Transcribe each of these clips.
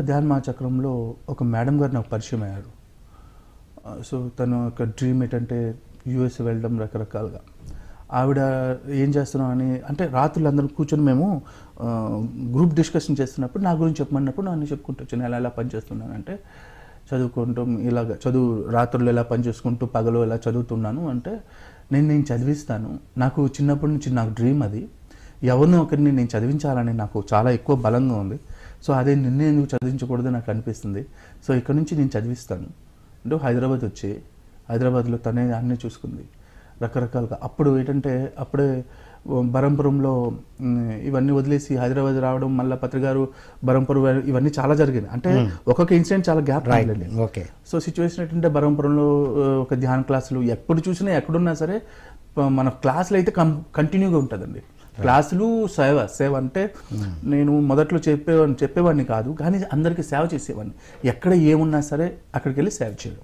విజయవాడ ధ్యాన చక్రంలో ఒక మేడం గారు నాకు పరిచయం అయ్యారు. సో తను ఒక డ్రీమ్ ఏంటంటే యూఎస్ వెళ్ళడం రకరకాలుగా. ఆవిడ ఏం చేస్తున్నాం అని అంటే రాత్రులు అందరం కూర్చొని మేము గ్రూప్ డిస్కషన్ చేస్తున్నప్పుడు నా గురించి చెప్పమన్నప్పుడు నన్ను చెప్పుకుంటూ వచ్చాను ఎలా ఎలా పనిచేస్తున్నానంటే చదువుకుంటూ ఇలాగ చదువు రాత్రులు ఎలా పని చేసుకుంటూ పగలు ఎలా చదువుతున్నాను? అంటే నేను నేను చదివిస్తాను. నాకు చిన్నప్పటి నుంచి నాకు డ్రీమ్ అది. ఎవరినో ఒకరిని నేను చదివించాలని నాకు చాలా ఎక్కువ బలంగా ఉంది. సో అదే నిన్నే ఎందుకు చదివించకూడదు నాకు అనిపిస్తుంది. సో ఇక్కడ నుంచి నేను చదివిస్తాను. అంటే హైదరాబాద్ వచ్చి హైదరాబాద్లో తనే అన్నీ చూసుకుంది. రకరకాలుగా అప్పుడు ఏంటంటే అప్పుడే బరంపురంలో ఇవన్నీ వదిలేసి హైదరాబాద్ రావడం మళ్ళీ పత్రికారు బరంపురం ఇవన్నీ చాలా జరిగింది అంటే ఒక్కొక్క ఇన్సిడెంట్ చాలా గ్యాప్ రాయలేదు ఓకే సో సిచ్యువేషన్ ఏంటంటే బరంపురంలో ఒక ధ్యాన క్లాసులు ఎప్పుడు చూసినా ఎక్కడున్నా సరే మన క్లాసులు అయితే కం కంటిన్యూగా ఉంటుందండి. క్లాసులు సేవ సేవ అంటే నేను మొదట్లో చెప్పేవాడిని చెప్పేవాడిని కాదు కానీ అందరికీ సేవ చేసేవాడిని. ఎక్కడ ఏమున్నా సరే అక్కడికి వెళ్ళి సేవ చేయడం.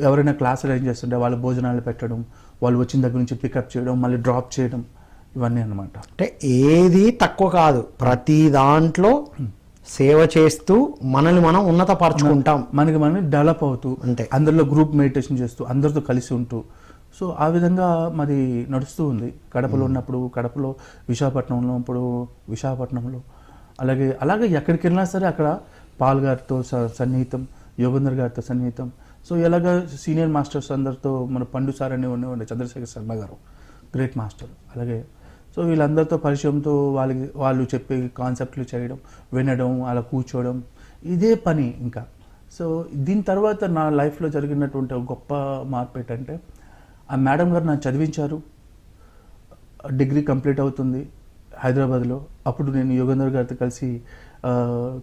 ఎవరైనా క్లాస్ అరేంజ్ చేస్తుంటే వాళ్ళ భోజనాలు పెట్టడం వాళ్ళు వచ్చిన దగ్గర నుంచి పికప్ చేయడం మళ్ళీ డ్రాప్ చేయడం ఇవన్నీ అన్నమాట. అంటే ఏది తక్కువ కాదు. ప్రతి దాంట్లో సేవ చేస్తూ మనల్ని మనం ఉన్నతపరచుకుంటాం. మనకి మనం డెవలప్ అవుతూ అంతే. అందరిలో గ్రూప్ మెడిటేషన్ చేస్తూ అందరితో కలిసి ఉంటూ సో ఆ విధంగా మాది నడుస్తూ ఉంది. కడపలో ఉన్నప్పుడు కడపలో విశాఖపట్నంలో ఇప్పుడు విశాఖపట్నంలో. అలాగే అలాగే ఎక్కడికి వెళ్ళినా సరే అక్కడ పాల్ గారితో స- సన్నిహితం యోగేందర్ గారితో సన్నిహితం. సో ఎలాగ సీనియర్ మాస్టర్స్ అందరితో మన పండు సార్ అని ఉండేవాడి చంద్రశేఖర్ శర్మ గారు. Great master. అలాగే సో వీళ్ళందరితో పరిచయంతో వాళ్ళకి వాళ్ళు చెప్పే కాన్సెప్ట్లు చేయడం వినడం అలా కూర్చోవడం ఇదే పని ఇంకా. సో దీని తర్వాత నా లైఫ్లో జరిగినటువంటి ఒక గొప్ప మార్పు ఏంటంటే ఆ మేడం గారు నన్ను చదివించారు. డిగ్రీ కంప్లీట్ అవుతుంది హైదరాబాద్లో. అప్పుడు నేను యోగేందర్ గారితో కలిసి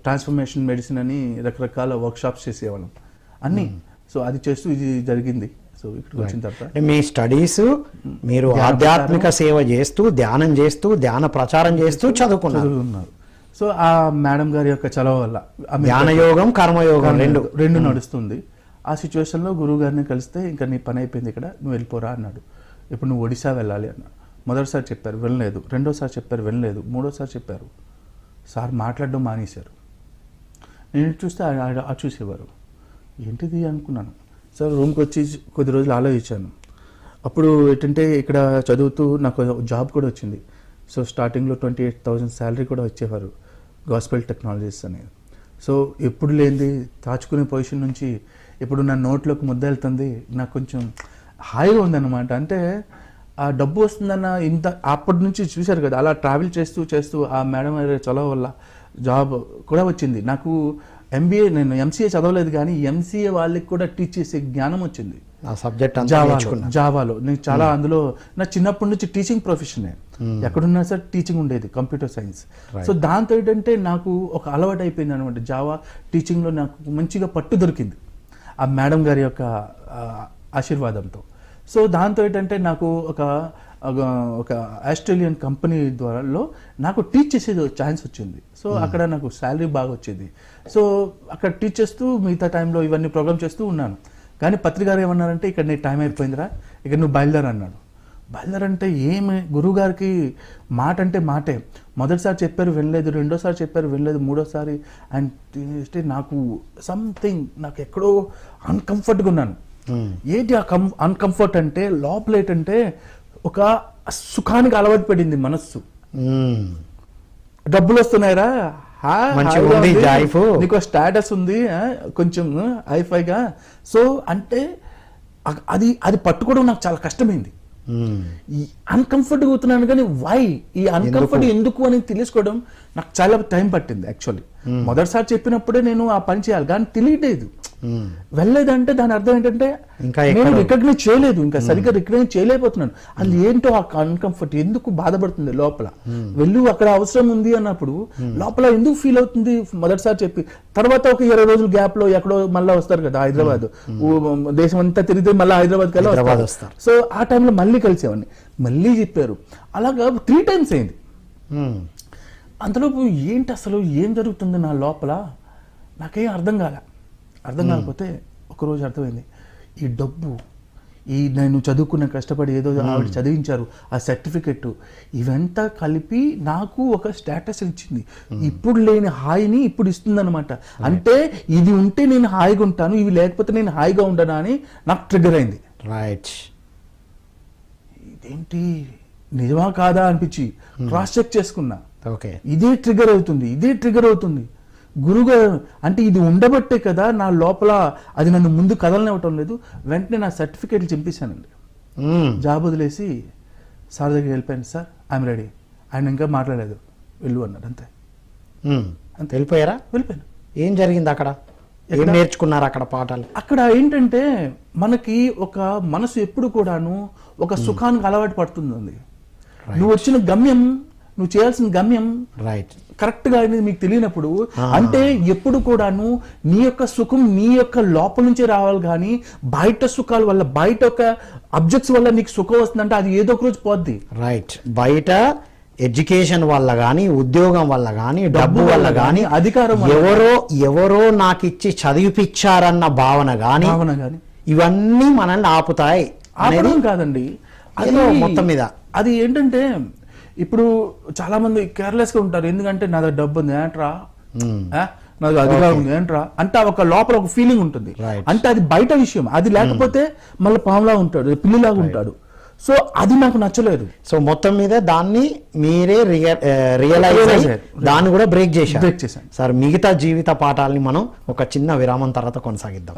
ట్రాన్స్ఫర్మేషన్ మెడిసిన్ అని రకరకాల వర్క్షాప్స్ చేసేవాళ్ళం. అన్నీ. సో అది చేస్తూ ఇది జరిగింది. సో ఇక్కడికి వచ్చిన తర్వాత మీ స్టడీస్ మీరు ఆధ్యాత్మిక సేవ చేస్తూ ధ్యానం చేస్తూ ధ్యాన ప్రచారం చేస్తూ చదువుకున్నారు. సో ఆ మేడం గారి యొక్క చలవ వల్ల ధ్యాన యోగం కర్మయోగం రెండు. రెండు నడుస్తుంది. ఆ సిచ్యువేషన్లో గురువు గారిని కలిస్తే ఇంకా నీ పని అయిపోయింది ఇక్కడ నువ్వు వెళ్ళిపోరా అన్నాడు. ఇప్పుడు నువ్వు ఒడిశా వెళ్ళాలి అన్నాడు మొదటిసారి చెప్పారు వెళ్ళలేదు. రెండోసారి చెప్పారు వెళ్ళలేదు. మూడోసారి చెప్పారు. సార్ మాట్లాడడం మానేశారు. నేను చూస్తే ఆ- ఆ చూసేవారు. ఏంటిది అనుకున్నాను. సార్ రూమ్కి వచ్చి కొద్ది రోజులు ఆలోచించాను. అప్పుడు ఏంటంటే ఇక్కడ చదువుతూ నాకు జాబ్ కూడా వచ్చింది. సో స్టార్టింగ్లో ట్వంటీ ఎయిట్ థౌజండ్ శాలరీ కూడా వచ్చేవారు గాస్పెల్ టెక్నాలజీస్ అనేది. సో ఎప్పుడు లేనిది దాచుకునే పొజిషన్ నుంచి ఇప్పుడు నా నోట్లోకి ముద్ద వెళ్తుంది నాకు కొంచెం హాయిగా ఉందన్నమాట. అంటే ఆ డబ్బు వస్తుందన్న ఇంత అప్పటి నుంచి చూశారు కదా అలా ట్రావెల్ చేస్తూ చేస్తూ ఆ మేడం చొలవ వల్ల జాబ్ కూడా వచ్చింది. నాకు ఎంబీఏ నేను ఎంసీఏ చదవలేదు కానీ ఎంసీఏ వాళ్ళకి కూడా టీచ్ చేసే జ్ఞానం వచ్చింది. ఆ సబ్జెక్ట్ జావాలో జావాలో నేను చాలా అందులో నా చిన్నప్పటి నుంచి టీచింగ్ ప్రొఫెషనే ఎక్కడున్నా సరే టీచింగ్ ఉండేది కంప్యూటర్ సైన్స్ సో దాంతో ఏంటంటే నాకు ఒక అలవాటు అయిపోయింది అనమాట జావా టీచింగ్లో నాకు మంచిగా పట్టు దొరికింది. ఆ మేడం గారి యొక్క ఆశీర్వాదంతో. సో దాంతో ఏంటంటే నాకు ఒక ఒక- ఆస్ట్రేలియన్ కంపెనీ ద్వారాలో నాకు టీచ్ చేసేది ఛాన్స్ వచ్చింది. సో అక్కడ నాకు శాలరీ బాగా వచ్చేది. సో అక్కడ టీచ్ చేస్తూ మిగతా టైంలో ఇవన్నీ ప్రోగ్రామ్ చేస్తూ ఉన్నాను. కానీ పత్రికారు ఏమన్నారంటే ఇక్కడ నీ టైం అయిపోయిందిరా ఇక నువ్వు బయలుదేరు అన్నాడు బయలుదేరంటే ఏమి? గురువుగారికి మాట అంటే మాటే. మొదటిసారి చెప్పారు వినలేదు రెండోసారి చెప్పారు వినలేదు మూడోసారి అండ్ నాకు సంథింగ్ నాకు ఎక్కడో అన్కంఫర్ట్గా ఉన్నాను. ఏంటి ఆ కం అన్కంఫర్ట్ అంటే లోపల ఏంటంటే ఒక సుఖానికి అలవాటు పడింది మనస్సు. మ్మ్. డబ్బులు వస్తున్నాయిరా. నీకు స్టేటస్ ఉంది కొంచెం హైఫైగా. సో అంటే అది అది పట్టుకోవడం నాకు చాలా కష్టమైంది. అన్కంఫర్ట్ అవుతున్నాను కానీ వై ఈ అన్కంఫర్ట్ ఎందుకు అని తెలుసుకోవడం నాకు చాలా టైం పట్టింది యాక్చువల్లీ మొదటిసారి చెప్పినప్పుడే నేను ఆ పని చేయాలి కానీ తెలియలేదు. వెళ్ళలేదంటే దాని అర్థం ఏంటంటే ఇంకా నేను. రికగ్నైజ్ చేయలేదు ఇంకా సరిగ్గా రికగ్నైజ్ చేయలేకపోతున్నాను. అది ఏంటో ఆ అన్కంఫర్ట్ ఎందుకు బాధపడుతుంది లోపల? వెళ్ళు అక్కడ అవసరం ఉంది అన్నప్పుడు లోపల ఎందుకు ఫీల్ అవుతుంది? మొదటిసారి చెప్పి తర్వాత ఒక ఇరవై రోజుల గ్యాప్లో ఎక్కడో మళ్ళీ వస్తారు కదా హైదరాబాద్. దేశం అంతా తిరిగితే మళ్ళీ హైదరాబాద్ హైదరాబాద్ కల్లా వస్తారు. సో ఆ టైంలో మళ్ళీ కలిసేవాడిని. మళ్ళీ చెప్పారు. అలాగా త్రీ టైమ్స్ అయింది. అంతలోపు ఏంటి అసలు ఏం జరుగుతుంది నా లోపల? నాకేం అర్థం కాలే. అర్థం కాకపోతే ఒకరోజు అర్థమైంది. ఈ డబ్బు ఈ నేను చదువుకున్న కష్టపడి ఏదో ఆవిడ చదివించారు ఆ సర్టిఫికెట్ ఇవంతా కలిపి నాకు ఒక స్టేటస్ ఇచ్చింది. ఇప్పుడు లేని హాయిని ఇప్పుడు ఇస్తుందన్నమాట. అంటే ఇది ఉంటే నేను హాయిగా ఉంటాను ఇవి లేకపోతే నేను హాయిగా ఉండనా అని నాకు ట్రిగర్ అయింది. రైట్ ఇదేంటి? నిజమా కాదా అనిపించి క్రాస్ చెక్ చేసుకున్నా. ఓకే ఇదే ట్రిగర్ అవుతుంది ఇదే ట్రిగర్ అవుతుంది. గురుగారు అంటే ఇది ఉండబట్టే కదా నా లోపల అది నన్ను ముందు కదలనివ్వటం లేదు. వెంటనే నా సర్టిఫికేట్లు చింపేశానండి. జాబ్ వదిలేసి సార్ దగ్గరికి వెళ్ళిపోయాను సార్ ఐఎమ్ రెడీ. ఆయన ఇంకా మాట్లాడలేదు. వెళ్ళు అన్నాడు అంతే. వెళ్ళిపోయారా? వెళ్ళిపోయాను. ఏం జరిగింది అక్కడ? ఏం? నేర్చుకున్నారు అక్కడ పాఠాలు? అక్కడ ఏంటంటే మనకి ఒక మనసు ఎప్పుడు కూడాను ఒక సుఖానికి అలవాటు పడుతుంది నువ్వు వచ్చిన గమ్యం నువ్వు చేయాల్సిన గమ్యం రైట్ కరెక్ట్గా అనేది మీకు తెలియనప్పుడు అంటే ఎప్పుడు కూడాను నీ యొక్క సుఖం నీ యొక్క లోపల నుంచే రావాలి కానీ బయట సుఖాల వల్ల బయట ఒక అబ్జెక్ట్స్ వల్ల నీకు సుఖం వస్తుందంటే అది ఏదో ఒక రోజు పోద్ది. రైట్ బయట ఎడ్యుకేషన్ వల్ల కానీ ఉద్యోగం వల్ల కానీ డబ్బు వల్ల కానీ గానీ, అధికారం ఎవరో ఎవరో నాకు ఇచ్చి చదివిపిచ్చారన్న భావన కానీ ఇవన్నీ మనల్ని ఆపుతాయి ఆపడం కాదండి. ఏదో మొత్తం మీద. అది ఏంటంటే ఇప్పుడు చాలా మంది కేర్లెస్గా ఉంటారు. ఎందుకంటే నా దగ్గర డబ్బు ఉంది. ఏంట్రా? ఆ? నా దగ్గర అధికారం ఉంది. ఏంట్రా? అంటే ఒక లోపల ఒక ఫీలింగ్ ఉంటుంది. అంటే అది బయట విషయం. అది లేకపోతే మళ్ళీ పాములా ఉంటాడు. పిల్లిలాగా ఉంటాడు. సో అది నాకు నచ్చలేదు. సో మొత్తం మీద దాన్ని మీరే రియలైజ్. దాన్ని కూడా బ్రేక్ చేశారు. బ్రేక్ చేశాను సార్ మిగతా జీవిత పాఠాలని మనం ఒక చిన్న విరామం తర్వాత కొనసాగిద్దాం.